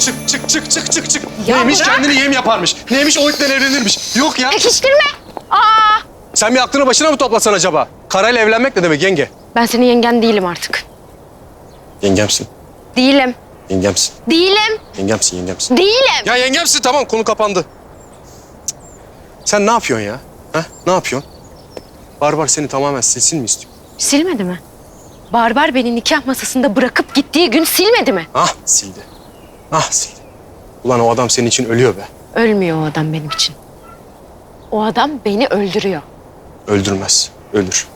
çık çık çık çık çık çık çık. Ya Neymiş bırak. kendini yem yaparmış. Neymiş o itle evlenirmiş. Yok ya. Pekiştirme. Aa! Sen bir aklını başına mı toplasan acaba? Karayla evlenmek ne demek yenge? Ben senin yengen değilim artık. Yengemsin. Değilim. Yengemsin. Değilim. Yengemsin yengemsin. Değilim. Ya yengemsin tamam konu kapandı. Cık. Sen ne yapıyorsun ya? Ha? Ne yapıyorsun? Barbar seni tamamen silsin mi istiyor? Silmedi mi? Barbar beni nikah masasında bırakıp gittiği gün silmedi mi? Ah sildi. Ah sildi. Ulan o adam senin için ölüyor be. Ölmüyor o adam benim için. O adam beni öldürüyor. Öldürmez. Ölür.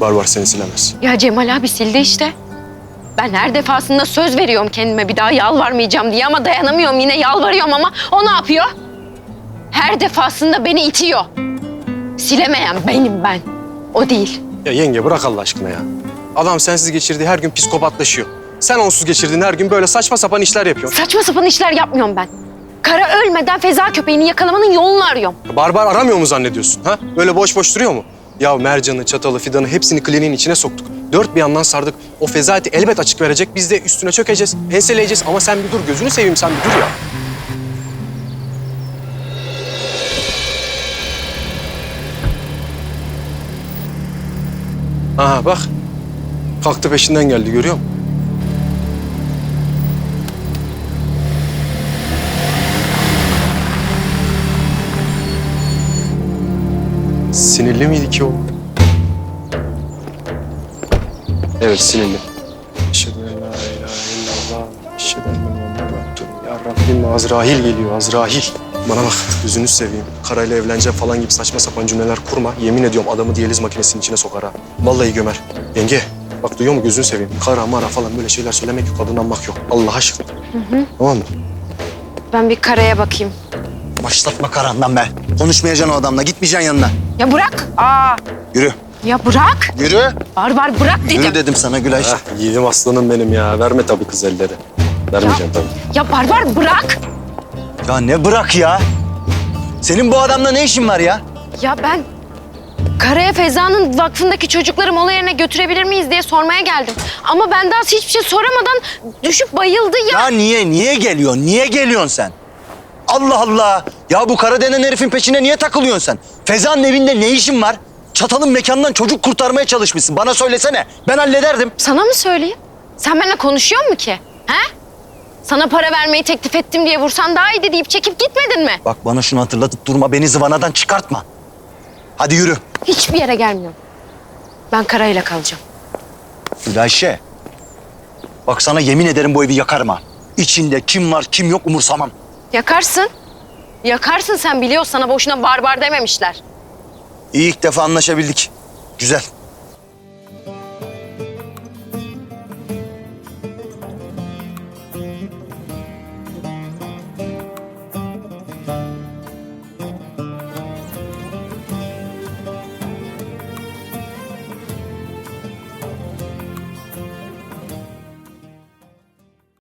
Barbar seni silemez. Ya Cemal abi sildi işte. Ben her defasında söz veriyorum kendime bir daha yalvarmayacağım diye ama dayanamıyorum yine yalvarıyorum ama o ne yapıyor? Her defasında beni itiyor. Silemeyen benim ben. O değil. Ya yenge bırak Allah aşkına ya. Adam sensiz geçirdiği her gün psikopatlaşıyor. Sen onsuz geçirdiğin her gün böyle saçma sapan işler yapıyorsun. Saçma sapan işler yapmıyorum ben. Kara ölmeden feza köpeğini yakalamanın yolunu arıyorum. Barbar aramıyor mu zannediyorsun ha? Böyle boş boş duruyor mu? Ya mercanı, çatalı, fidanı hepsini kliniğin içine soktuk. Dört bir yandan sardık. O fezaleti elbet açık verecek. Biz de üstüne çökeceğiz, enseleyeceğiz. Ama sen bir dur, gözünü seveyim sen bir dur ya. Aha bak. Kalktı peşinden geldi görüyor musun? Sinirli miydi ki o? Evet sinirli. Eşhedü en la ilahe illallah. Eşhedü enne Muhammeden Resulullah. Ya Rabbim Azrail geliyor Azrail. Bana bak gözünü seveyim. Karayla evleneceğim falan gibi saçma sapan cümleler kurma. Yemin ediyorum adamı diyaliz makinesinin içine sokar ha. Vallahi gömer. Yenge bak duyuyor mu gözünü seveyim. Kara mara falan böyle şeyler söylemek yok. Adınlanmak yok. Allah aşkına. Tamam mı? Ben bir karaya bakayım. Başlatma karandan be. Konuşmayacaksın o adamla. Gitmeyeceksin yanına. Ya bırak. Aa. Yürü. Ya bırak. Yürü. Barbar bırak dedim. Yürü dedim sana Gülay. Heh, yiğidim aslanım benim ya. Verme tabii kız elleri. Vermeyeceğim tabii. Ya Barbar bırak. Ya ne bırak ya? Senin bu adamla ne işin var ya? Ya ben Karaya Feza'nın vakfındaki çocukları mola yerine götürebilir miyiz diye sormaya geldim. Ama ben daha hiçbir şey soramadan düşüp bayıldı ya. Ya niye, niye geliyorsun? Niye geliyorsun sen? Allah Allah! Ya bu kara denen herifin peşine niye takılıyorsun sen? Feza'nın evinde ne işin var? Çatalın mekanından çocuk kurtarmaya çalışmışsın. Bana söylesene. Ben hallederdim. Sana mı söyleyeyim? Sen benimle konuşuyor mu ki? He? Sana para vermeyi teklif ettim diye vursan daha iyiydi deyip çekip gitmedin mi? Bak bana şunu hatırlatıp durma. Beni zıvanadan çıkartma. Hadi yürü. Hiçbir yere gelmiyorum. Ben Kara'yla kalacağım. Gülayşe. Bak sana yemin ederim bu evi yakarım ha. İçinde kim var kim yok umursamam. Yakarsın. Yakarsın sen biliyorsun sana boşuna barbar dememişler. İyi ilk defa anlaşabildik. Güzel.